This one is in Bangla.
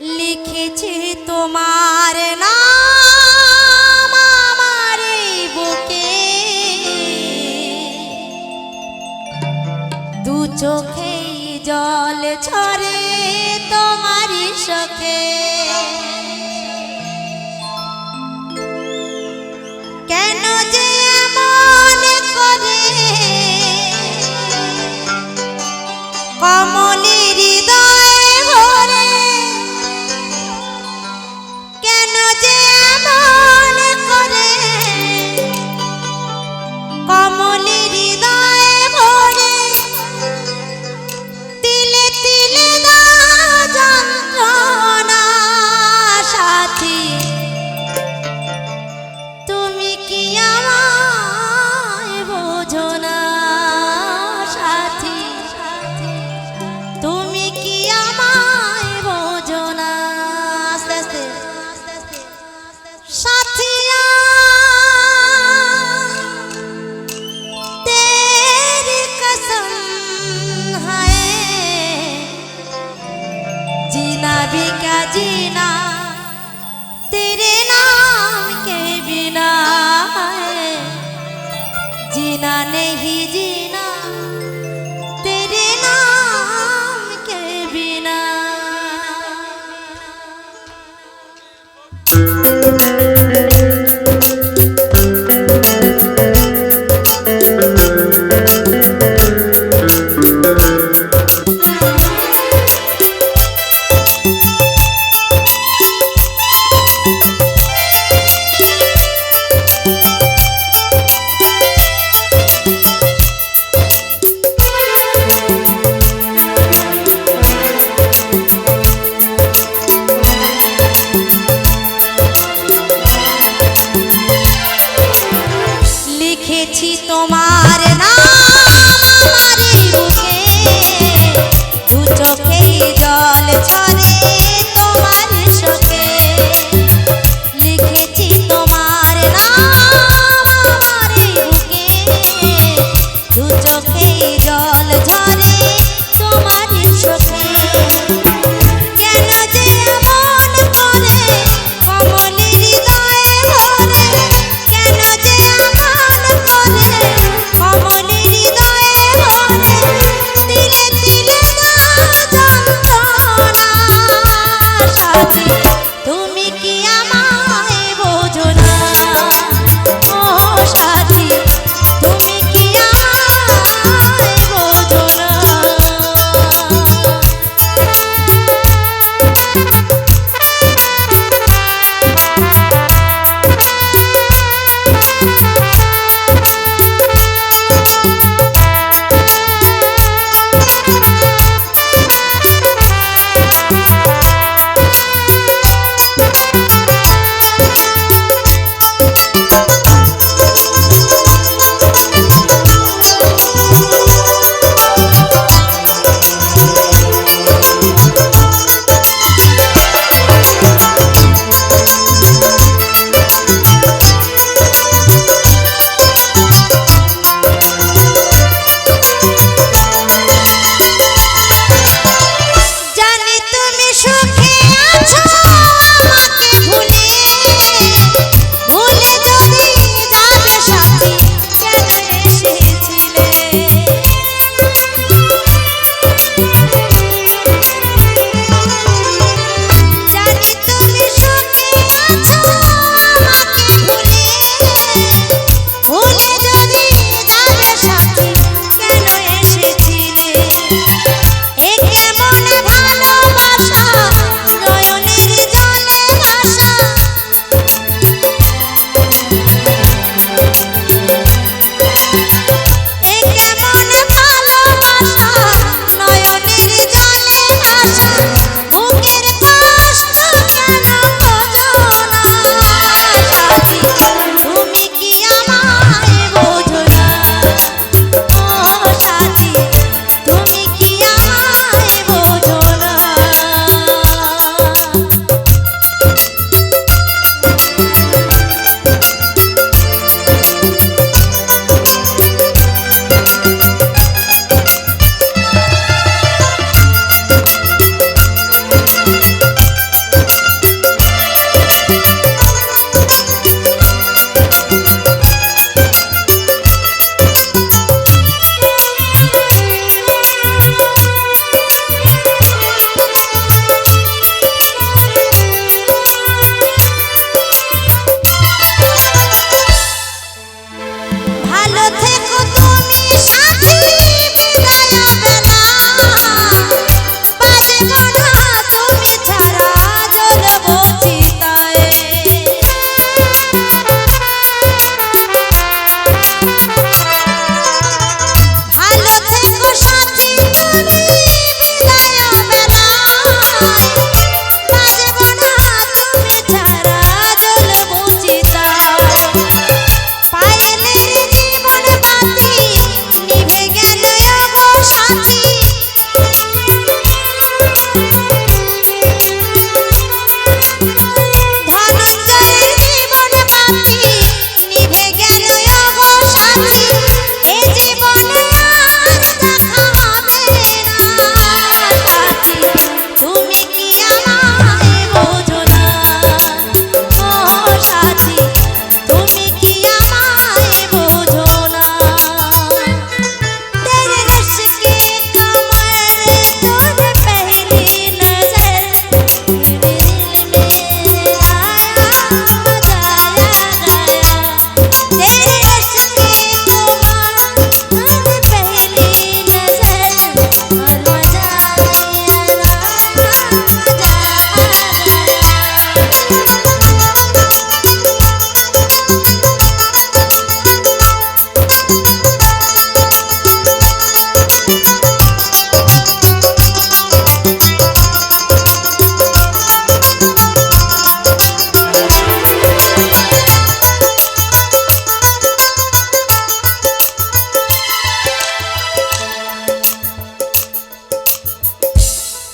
লিখেছি তোমার নাম আমার বুকে। দু চোখে জল ছড়ে তোমার সখে কেন যে जीना तेरे नाम के बिना जीना नहीं जी